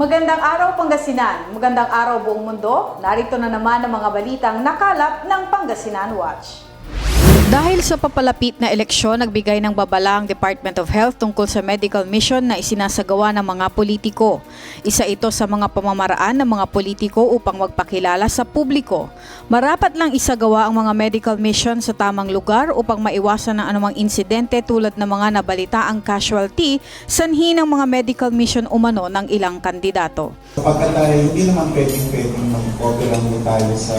Magandang araw Pangasinan, magandang araw buong mundo. Narito na naman ang mga balitang nakalap ng Pangasinan Watch. Dahil sa papalapit na eleksyon, nagbigay ng babala ang Department of Health tungkol sa medical mission na isinasagawa ng mga politiko. Isa ito sa mga pamamaraan ng mga politiko upang magpakilala sa publiko. Marapat lang isagawa ang mga medical mission sa tamang lugar upang maiwasan ang anumang insidente tulad ng mga nabalitaang casualty sanhi ng mga medical mission umano ng ilang kandidato. Kapag tayo, hindi naman pwedeng pwedeng mag-copy lang po tayo sa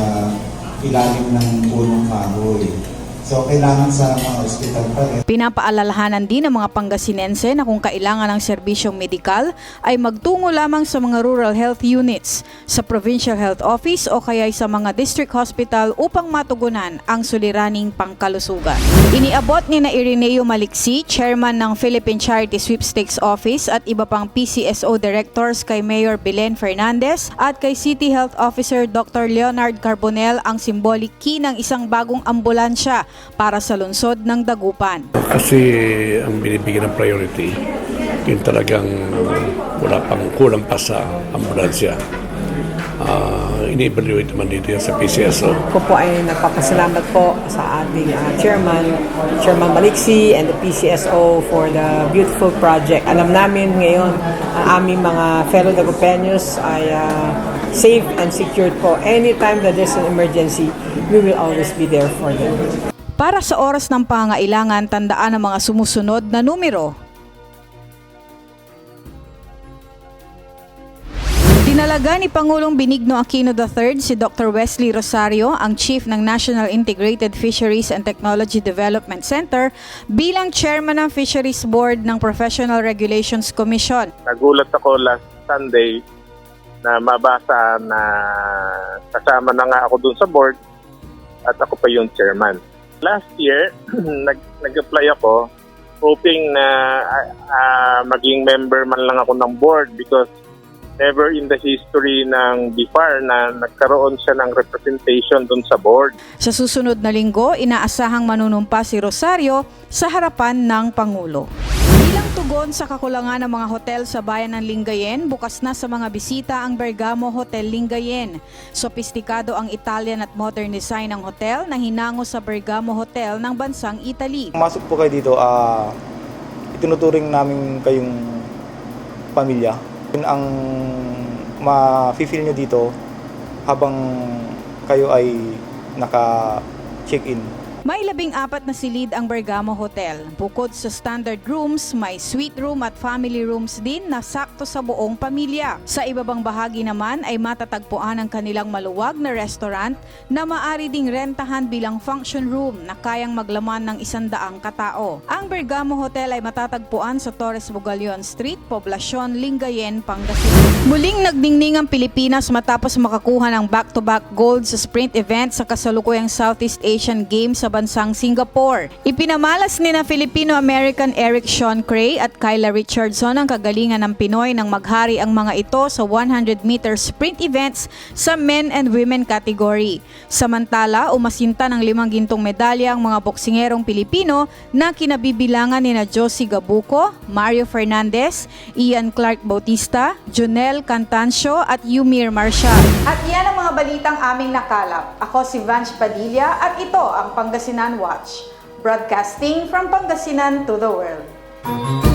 ilalim ng punong kahoy. So, kailangan sa mga ospital pa rin. Pinapaalalahanan din ng mga Pangasinense na kung kailangan ng serbisyong medikal ay magtungo lamang sa mga rural health units, sa provincial health office o kaya sa mga district hospital upang matugunan ang suliraning pangkalusugan. Iniabot ni na Ireneo Maliksi, chairman ng Philippine Charity Sweepstakes Office at iba pang PCSO directors kay Mayor Belen Fernandez at kay City Health Officer Dr. Leonard Carbonel ang symbolic key ng isang bagong ambulansya para sa lungsod ng Dagupan. Kasi ang binibigyan ng priority, yung talagang wala pang kulang pa sa ambulansya. Uh, ini-evaluate naman dito yan sa PCSO. Ako po ay nagpapasalamat po sa ating ah, chairman, Chairman Maliksi and the PCSO for the beautiful project. Alam namin ngayon, ang aming mga fellow Dagupeños ay ah, safe and secured po. Anytime that there's an emergency, we will always be there for them. Para sa oras ng pangailangan, tandaan ang mga sumusunod na numero. Dinalaga ni Pangulong Benigno Aquino III si Dr. Wesley Rosario, ang Chief ng National Integrated Fisheries and Technology Development Center, bilang Chairman ng Fisheries Board ng Professional Regulations Commission. nagulat ako last Sunday na mabasa na kasama na nga ako dun sa board at ako pa yung chairman. Last year, nag, nag-apply ako hoping na ah, maging member man lang ako ng board because never in the history ng BIFAR na nagkaroon siya ng representation dun sa board. Sa susunod na linggo, inaasahang manunumpa si Rosario sa harapan ng Pangulo. Tugon sa kakulangan ng mga hotel sa bayan ng Lingayen, bukas na sa mga bisita ang Bergamo Hotel Lingayen. Sopistikado ang Italian at modern design ng hotel na hinango sa Bergamo Hotel ng bansang Italy. Masok po kayo dito, ah itinuturing namin kayong pamilya. Yun ang ma-feel nyo dito habang kayo ay naka-check-in. May labing apat na silid ang Bergamo Hotel. Bukod sa standard rooms, may suite room at family rooms din na sakto sa buong pamilya. Sa ibabang bahagi naman ay matatagpuan ang kanilang maluwag na restaurant na maari ding rentahan bilang function room na kayang maglaman ng isandaang katao. Ang Bergamo Hotel ay matatagpuan sa Torres Bugalyon Street, Poblacion, Lingayen, Pangasinan. Muling nagdingning ang Pilipinas matapos makakuha ng back-to-back gold sa sprint event sa kasalukuyang Southeast Asian Games sa bansang Singapore. Ipinamalas ni na Filipino-American Eric Sean Cray at Kyla Richardson ang kagalingan ng Pinoy nang maghari ang mga ito sa 100-meter sprint events sa men and women category. Samantala, umasinta ng limang gintong medalya ang mga boksingerong Pilipino na kinabibilangan ni na Josie Gabuco, Mario Fernandez, Ian Clark Bautista, Junel Cantancio at Yumir Marshall. At yan ang mga balitang aming nakalap. Ako si Vanch Padilla at ito ang Pangasinan Watch. Broadcasting from Pangasinan to the world.